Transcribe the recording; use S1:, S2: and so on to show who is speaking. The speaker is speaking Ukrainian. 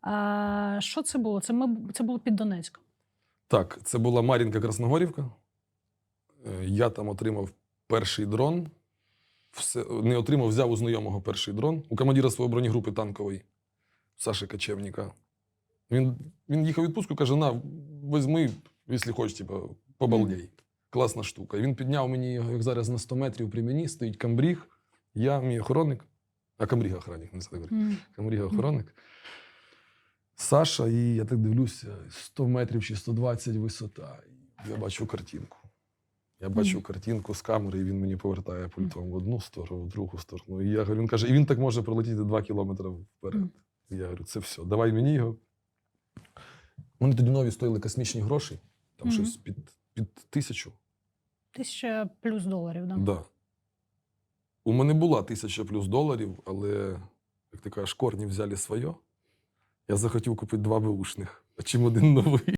S1: А, що це було? Це, ми, це було під Донецьком.
S2: Так, це була Мар'їнка Красногорівка. Е, Я там отримав перший дрон. Все, не отримав, взяв у знайомого перший дрон у командира своєї бронегрупи танкової Саші Качевніка. Він, він їхав у відпустку, каже: на, візьми, якщо хочеш, типу, побалдей. Класна штука. І він підняв мені його, як зараз на 100 метрів при мені, стоїть камбріг, я, мій охоронник, а камбріг охранник, не знаю.
S1: М.
S2: Камріга охоронник. Саша, і я так дивлюся, 100 метрів чи 120 висота. Я бачу картинку. Я бачу картинку з камери, і він мені повертає пультом в одну сторону, в другу сторону. І я говорю, він каже, і він так може пролетіти 2 кілометри вперед. І я говорю, це все, давай мені його. Вони тоді нові стоїли космічні гроші, там щось під, під тисячу.
S1: Тисяча плюс доларів, да?
S2: Да. У мене була тисяча плюс доларів, але, як ти кажеш, корні взяли своє. Я захотів купити два беушних, а чим один новий.